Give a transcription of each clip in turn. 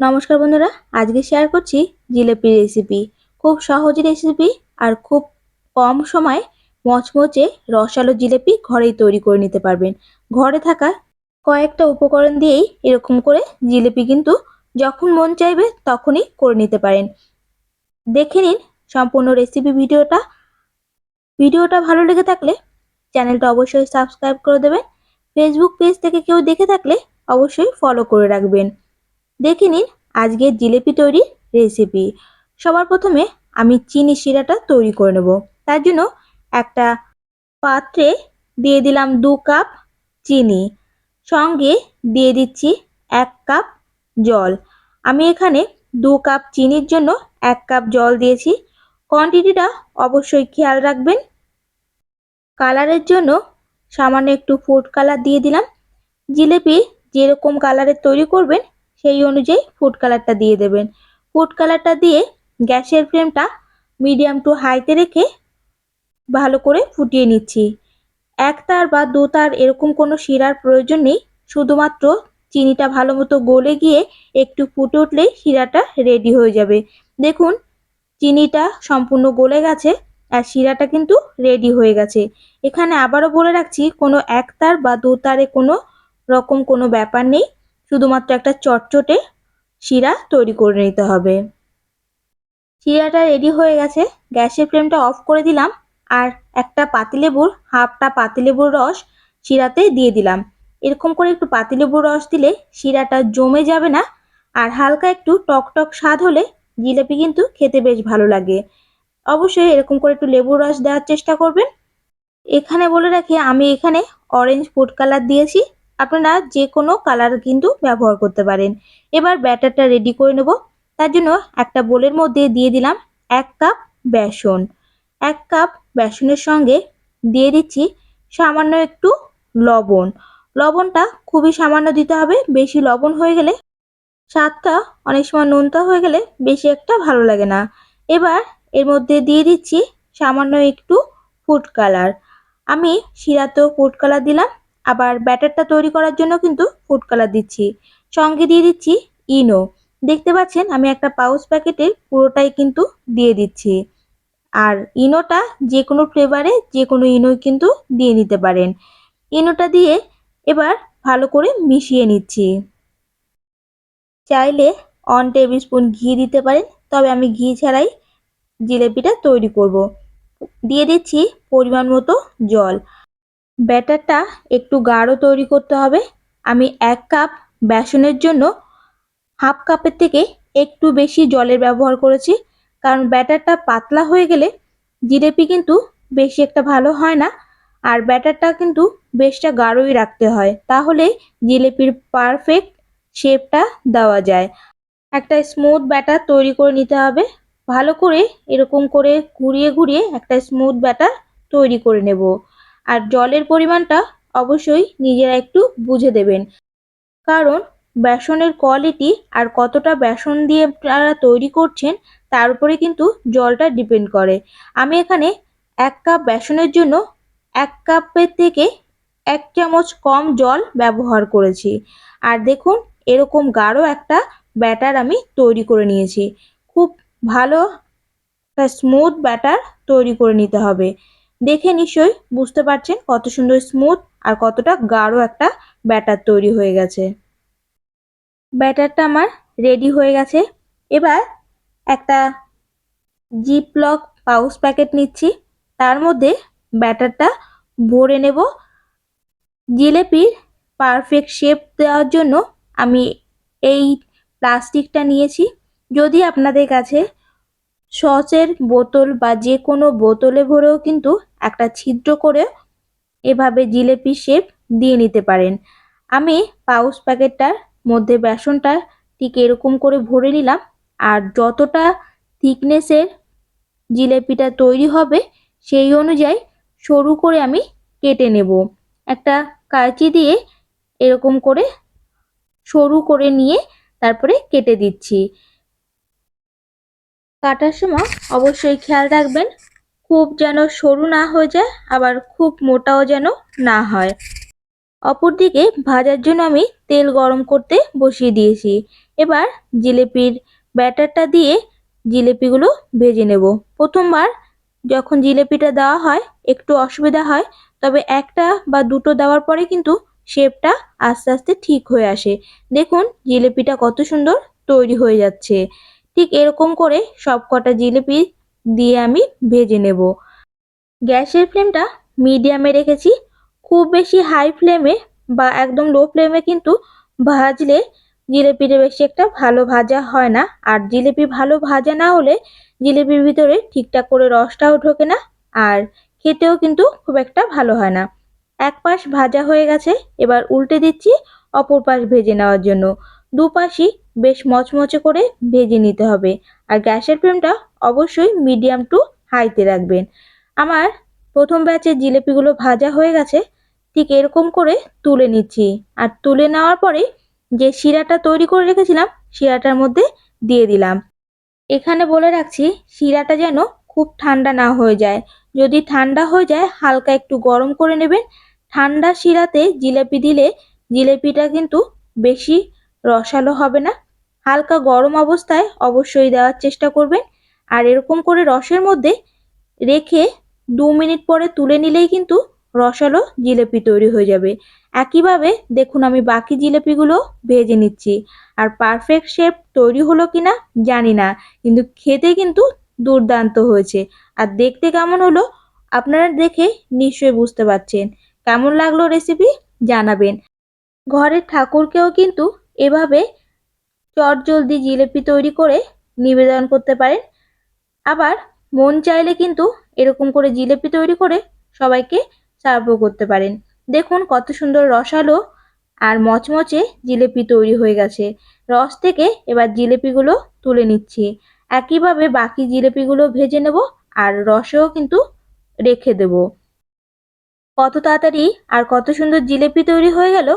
নমস্কার বন্ধুরা, আজকে শেয়ার করছি জিলেপি রেসিপি খুব সহজ রেসিপি আর খুব কম সময়ে মচমচে রসালো জিলেপি ঘরেই তৈরি করে নিতে পারবেন। ঘরে থাকা কয়েকটা উপকরণ দিয়েই এরকম করে জিলেপি কিন্তু যখন মন চাইবে তখনই করে নিতে পারেন। দেখে নিন সম্পূর্ণ রেসিপি ভিডিওটা। ভিডিওটা ভালো লেগে থাকলে চ্যানেলটা অবশ্যই সাবস্ক্রাইব করে দেবেন। ফেসবুক পেজ থেকে কেউ দেখে থাকলে অবশ্যই ফলো করে রাখবেন। দেখে নিন আজকের জিলেপি তৈরির রেসিপি সবার প্রথমে আমি চিনি শিরাটা তৈরি করে নেব। তার জন্য একটা পাত্রে দিয়ে দিলাম দু কাপ চিনি। সঙ্গে দিয়ে দিচ্ছি এক কাপ জল। আমি এখানে দু কাপ চিনির জন্য এক কাপ জল দিয়েছি। কোয়ান্টিটিটা অবশ্যই খেয়াল রাখবেন। কালারের জন্য সামান্য একটু ফুড কালার দিয়ে দিলাম। জিলেপি যেরকম কালারের তৈরি করবেন সেই অনুযায়ী ফুড কালারটা দিয়ে দেবেন। ফুড কালারটা দিয়ে গ্যাসের ফ্লেমটা মিডিয়াম টু হাইতে রেখে ভালো করে ফুটিয়ে নিচ্ছি। এক তার বা দু তার এরকম কোনো শিরার প্রয়োজন নেই, শুধুমাত্র চিনিটা ভালো মতো গলে গিয়ে একটু ফুটে উঠলেই শিরাটা রেডি হয়ে যাবে। দেখুন, চিনিটা সম্পূর্ণ গলে গেছে আর শিরাটা কিন্তু রেডি হয়ে গেছে। এখানে আবারও বলে রাখছি, কোনো এক তার বা দু তারে কোনো রকম কোনো ব্যাপার নেই। শুধুমাত্র একটা চটচটে শিরা তৈরি করে নিতে হবে। শিরাটা রেডি হয়ে গেছে। গ্যাসের ফ্লেমটা অফ করে দিলাম আর একটা পাতিলেবুর হাফটা পাতিলেবুর রস শিরাতে দিয়ে দিলাম। এরকম করে একটু পাতিলেবুর রস দিলে শিরাটা জমে যাবে না আর হালকা একটু টক টক স্বাদ হলে জিলেপি কিন্তু খেতে বেশ ভালো লাগে। অবশ্যই এরকম করে একটু লেবুর রস দেওয়ার চেষ্টা করবেন। এখানে বলে রাখি, আমি এখানে অরেঞ্জ ফুড কালার দিয়েছি। আপনারা যে কোনো কালার কিন্তু ব্যবহার করতে পারেন। এবার ব্যাটারটা রেডি করে নেব। তার জন্য একটা বোলের মধ্যে দিয়ে দিলাম এক কাপ বেসন। এক কাপ বেসনের সঙ্গে দিয়ে দিচ্ছি সামান্য একটু লবণ। লবণটা খুবই সামান্য দিতে হবে। বেশি লবণ হয়ে গেলে স্বাদটা অনেক সময় নোনতা হয়ে গেলে বেশি একটা ভালো লাগে না। এবার এর মধ্যে দিয়ে দিচ্ছি সামান্য একটু ফুড কালার আমি শিরাতেও ফুড কালার দিলাম। আবার ব্যাটারটা তৈরি করার জন্য কিন্তু ফুড কালার দিচ্ছি। সঙ্গে দিয়ে দিচ্ছি ইনো। দেখতে পাচ্ছেন, আমি একটা পাউচ প্যাকেটে পুরোটাই কিন্তু দিয়ে দিচ্ছি। আর ইনোটা যে কোনো ফ্লেভারে যে কোনো ইনোই কিন্তু দিয়ে নিতে পারেন। ইনোটা দিয়ে এবার ভালো করে মিশিয়ে নিচ্ছি। চাইলে অন টেবিল স্পুন ঘি দিতে পারেন, তবে আমি ঘি ছাড়াই জিলেপিটা তৈরি করব। দিয়ে দিচ্ছি পরিমাণ মতো জল। ব্যাটারটা একটু গাঢ় তৈরি করতে হবে। আমি এক কাপ বেসনের জন্য হাফ কাপের থেকে একটু বেশি জলের ব্যবহার করেছি। কারণ ব্যাটারটা পাতলা হয়ে গেলে জিলেপি কিন্তু বেশি একটা ভালো হয় না। আর ব্যাটারটা কিন্তু বেশটা গাঢ়ই রাখতে হয়। তাহলে জিলেপির পারফেক্ট শেপটা দেওয়া যায়। একটা স্মুথ ব্যাটার তৈরি করে নিতে হবে। ভালো করে এরকম করে ঘুরিয়ে ঘুরিয়ে একটা স্মুথ ব্যাটার তৈরি করে নেব। আর জলের পরিমাণটা অবশ্যই নিজেরা একটু বুঝে দেবেন। কারণ বেসনের কোয়ালিটি আর কতটা বেসন দিয়ে আপনারা তৈরি করছেন, তার উপরে কিন্তু জলটা ডিপেন্ড করে। আমি এখানে এক কাপ বেসনের জন্য এক কাপের থেকে এক চামচ কম জল ব্যবহার করেছি। আর দেখুন, এরকম গাঢ় একটা ব্যাটার আমি তৈরি করে নিয়েছি। খুব ভালো স্মুথ ব্যাটার তৈরি করে নিতে হবে। দেখে নিশ্চয়ই বুঝতে পারছেন কত সুন্দর স্মুথ আর কতটা গাঢ় একটা ব্যাটার তৈরি হয়ে গেছে। ব্যাটারটা আমার রেডি হয়ে গেছে। এবার একটা জিপ লক পাউচ প্যাকেট নিচ্ছি। তার মধ্যে ব্যাটারটা ভরে নেব। জিলেপির পারফেক্ট শেপ দেওয়ার জন্য আমি এই প্লাস্টিকটা নিয়েছি। যদি আপনাদের কাছে সসের বোতল বা যে কোনো বোতলে ভরেও কিন্তু একটা ছিদ্র করে এভাবে জিলেপি শেপ দিয়ে নিতে পারেন। আমি পাউচ প্যাকেটটার মধ্যে বেসনটা ঠিক এরকম করে ভরে নিলাম আর যতটা থিকনেসের জিলেপিটা তৈরি হবে সেই অনুযায়ী সরু করে আমি কেটে নেব। একটা কাঁচি দিয়ে এরকম করে সরু করে নিয়ে তারপরে কেটে দিচ্ছি। কাটার সময় অবশ্যই খেয়াল রাখবেন, খুব যেন সরু না হয়ে যায়, আবার খুব মোটাও যেন না হয়। অপরদিকে ভাজার জন্য আমি তেল গরম করতে বসিয়ে দিয়েছি। এবার জিলেপির ব্যাটারটা দিয়ে জিলিপিগুলো ভেজে নেব। প্রথমবার যখন জিলিপিটা দেওয়া হয়, একটু অসুবিধা হয়, তবে একটা বা দুটো দেওয়ার পরে কিন্তু শেপটা আস্তে আস্তে ঠিক হয়ে আসে। দেখুন, জিলিপিটা কত সুন্দর তৈরি হয়ে যাচ্ছে। ঠিক এরকম করে সব কটা জিলিপি দিয়ে আমি ভেজে নেব। গ্যাসের ফ্লেমটা মিডিয়ামে রেখেছি। খুব বেশি হাই ফ্লেমে বা একদম লো ফ্লেমে কিন্তু ভাজলে জিলিপিটা বেশি একটা ভালো ভাজা হয় না। আর জিলিপি ভালো ভাজা না হলে জিলিপির ভিতরে ঠিকঠাক করে রসটাও ঢোকে না আর খেতেও কিন্তু খুব একটা ভালো হয় না। এক পাশ ভাজা হয়ে গেছে, এবার উল্টে দিচ্ছি অপর পাশ ভেজে নেওয়ার জন্য। দুপাশই বেশ মচমচে করে ভেজে নিতে হবে। আর গ্যাসের ফ্লেমটা অবশ্যই মিডিয়াম টু হাইতে রাখবেন। আমার প্রথম ব্যাচের জিলেপিগুলো ভাজা হয়ে গেছে, ঠিক এরকম করে তুলে নিচ্ছি। আর তুলে নেওয়ার পরে যে শিরাটা তৈরি করে রেখেছিলাম, শিরাটার মধ্যে দিয়ে দিলাম। এখানে বলে রাখছি, শিরাটা যেন খুব ঠান্ডা না হয়ে যায়। যদি ঠান্ডা হয়ে যায়, হালকা একটু গরম করে নেবেন। ঠান্ডা শিরাতে জিলিপি দিলে জিলিপিটা কিন্তু বেশি রসালো হবে না। হালকা গরম অবস্থায় অবশ্যই দেওয়ার চেষ্টা করবেন। আর এরকম করে রসের মধ্যে রেখে দু মিনিট পরে তুলে নিলেই কিন্তু রসালো জিলেপি তৈরি হয়ে যাবে। একইভাবে দেখুন আমি বাকি জিলিপিগুলো ভেজে নিচ্ছি। আর পারফেক্ট শেপ তৈরি হলো কি না জানি না, কিন্তু খেতে কিন্তু দুর্দান্ত হয়েছে। আর দেখতে কেমন হলো আপনারা দেখে নিশ্চয়ই বুঝতে পারছেন। কেমন লাগল রেসিপি জানাবেন। ঘরের ঠাকুরকেও কিন্তু এভাবে চটজলদি জিলিপি তৈরি করে নিবেদন করতে পারেন। আবার মন চাইলে কিন্তু এরকম করে জিলিপি তৈরি করে সবাইকে সার্ভও করতে পারেন। দেখুন কত সুন্দর রসালো আর মচমচে জিলিপি তৈরি হয়ে গেছে। রস থেকে এবার জিলিপিগুলো তুলে নিচ্ছি। একইভাবে বাকি জিলিপিগুলো ভেজে নেব আর রসেও কিন্তু রেখে দেব। কত তাড়াতাড়ি আর কত সুন্দর জিলিপি তৈরি হয়ে গেল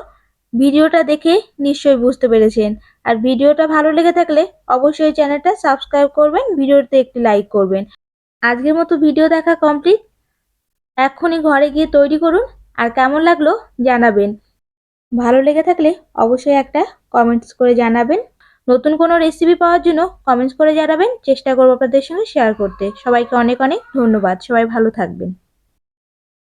ভিডিওটা দেখে নিশ্চয়ই বুঝতে পেরেছেন। আর ভিডিওটা ভালো লেগে থাকলে অবশ্যই চ্যানেলটা সাবস্ক্রাইব করবেন, ভিডিওতে একটি লাইক করবেন। আজকের মতো ভিডিও দেখা কমপ্লিট। এক্ষুনি ঘরে গিয়ে তৈরি করুন আর কেমন লাগল জানাবেন। ভালো লেগে থাকলে অবশ্যই একটা কমেন্টস করে জানাবেন। নতুন কোনো রেসিপি পাওয়ার জন্য কমেন্টস করে জানাবেন। চেষ্টা করব আপনাদের সঙ্গে শেয়ার করতে। সবাইকে অনেক অনেক ধন্যবাদ। সবাই ভালো থাকবেন।